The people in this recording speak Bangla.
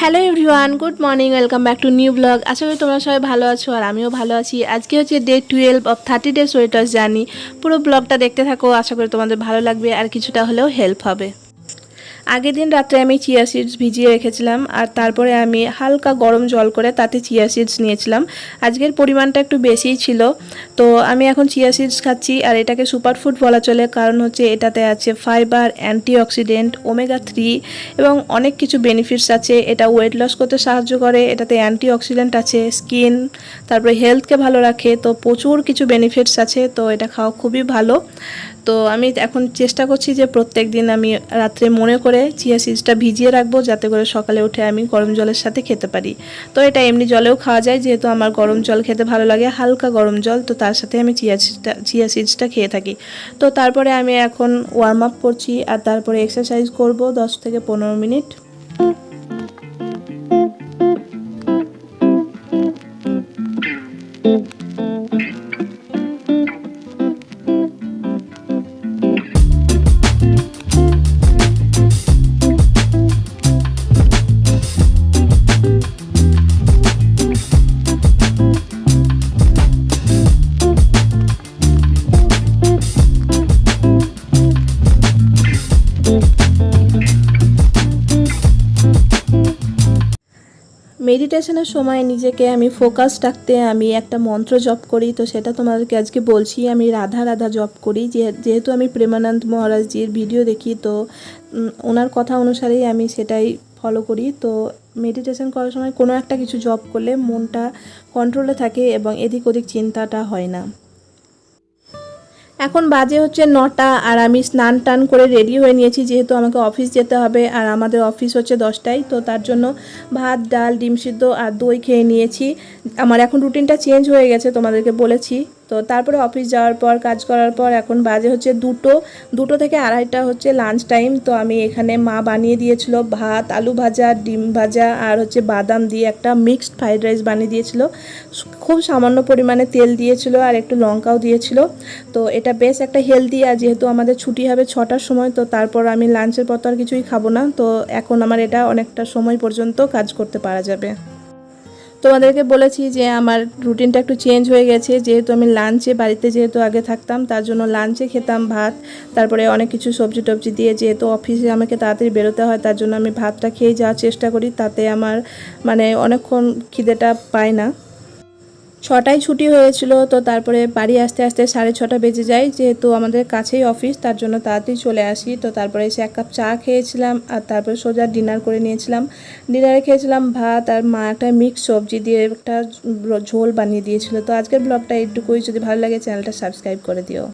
Hello everyone good morning welcome back to new blog আশা করি তোমরা সবাই ভালো আছো আর আমিও ভালো আছি। আজকে হচ্ছে day twelve of thirty days waters journey পুরো ব্লগটা দেখতে থাকো, আশা করি তোমাদের ভালো লাগবে আর কিছুটা হলেও হেল্প হবে। আগের দিন রাত্রে আমি চিয়া সিডস ভিজিয়ে রেখেছিলাম, আর তারপরে আমি হালকা গরম জল করে তাতে চিয়া সিডস নিয়েছিলাম। আজকের পরিমাণটা একটু বেশিই ছিল, তো আমি এখন চিয়া সিডস খাচ্ছি, আর এটাকে সুপারফুড বলা চলে, কারণ হচ্ছে এটাতে আছে ফাইবার অ্যান্টিঅক্সিডেন্ট ওমেগা থ্রি এবং অনেক কিছু বেনিফিটস আছে। এটা ওয়েট লস করতে সাহায্য করে, এটাতে অ্যান্টিঅক্সিডেন্ট আছে স্কিন তারপরে হেলথকে ভালো রাখে, তো প্রচুর কিছু বেনিফিটস আছে, তো এটা খাওয়া খুবই ভালো। তো আমি এখন চেষ্টা করছি যে প্রত্যেক দিন আমি রাত্রে মনে করে চিয়া সিডসটা ভিজিয়ে রাখব, যাতে করে সকালে উঠে আমি গরম জলের সাথে খেতে পারি। তো এটা এমনি জলেও খাওয়া যায়, যেহেতু আমার গরম জল খেতে ভালো লাগে, হালকা গরম জল, তো তার সাথে আমি চিয়া সিডসটা চিয়া সিডসটা খেয়ে থাকি। তো তারপরে আমি এখন ওয়ার্ম আপ করছি, আর তারপরে এক্সারসাইজ করব দশ থেকে পনেরো মিনিট। মেডিটেশনের সময় নিজেকে আমি ফোকাস রাখতে আমি একটা মন্ত্র জপ করি। তো সেটা তোমাদেরকে আজকে বলছি, আমি রাধা রাধা জপ করি। যেহেতু আমি প্রেমানন্দ মহারাজজির ভিডিও দেখি, তো ওনার কথা অনুসারেই আমি সেটাই ফলো করি। তো মেডিটেশন করার সময় কোনো একটা কিছু জব করলে মনটা কন্ট্রোলে থাকে এবং এদিক ওদিক চিন্তাটা হয় না। এখন বাজে হচ্ছে নটা আর আমি স্নান টান করে রেডি হয়ে নিয়েছি, যেহেতু আমাকে অফিস যেতে হবে আর আমাদের অফিস হচ্ছে দশটায়, তো তার জন্য ভাত, ডাল, ডিম সিদ্ধ আর দই খেয়ে নিয়েছি। আমার এখন রুটিনটা চেঞ্জ হয়ে গেছে তোমাদেরকে বলেছি। তো তারপরে অফিস যাওয়ার পর, কাজ করার পর এখন বাজে হচ্ছে দুটো। দুটো থেকে আড়াইটা হচ্ছে লাঞ্চ টাইম তো আমি এখানে মা বানিয়ে দিয়েছিল ভাত, আলু ভাজা, ডিম ভাজা আর হচ্ছে বাদাম দিয়ে একটা মিক্সড ফ্রাইড রাইস বানিয়ে দিয়েছিল। খুব সামান্য পরিমাণে তেল দিয়েছিল আর একটু লঙ্কাও দিয়েছিল। তো এটা বেশ একটা হেলদি আর যেহেতু আমাদের ছুটি হবে ছটার সময়, তো তারপর আমি লাঞ্চের পর তো আর কিছুই খাব না। তো এখন আমার এটা অনেকটা সময় পর্যন্ত কাজ করতে পারা যাবে। তোমাদেরকে বলেছি যে আমার রুটিনটা একটু চেঞ্জ হয়ে গেছে। যেহেতু আমি লাঞ্চে বাড়িতে যেহেতু আগে থাকতাম, তার জন্য লাঞ্চে খেতাম ভাত, তারপরে অনেক কিছু সবজি টবজি দিয়ে যেহেতু অফিসে আমাকে তাড়াতাড়ি বেরোতে হয়, তার জন্য আমি ভাতটা খেয়ে যাওয়ার চেষ্টা করি, তাতে আমার মানে অনেকক্ষণ খিদেটা পায় না। ছটায় ছুটি হয়েছিল, তো তারপরে বাড়ি আসতে আসতে সাড়ে ছটা বেজে যায়। যেহেতু আমাদের কাছেই অফিস তার জন্য তাড়াতাড়ি চলে আসি। তো তারপরে এসে এক কাপ চা খেয়েছিলাম, আর তারপরে সোজা ডিনার করে নিয়েছিলাম। ডিনারে খেয়েছিলাম ভাত, আর মা একটা মিক্স সবজি দিয়ে একটা ঝোল বানিয়ে দিয়েছিল। তো আজকের ব্লগটা এইটুকুই। যদি ভালো লাগে চ্যানেলটা সাবস্ক্রাইব করে দিও।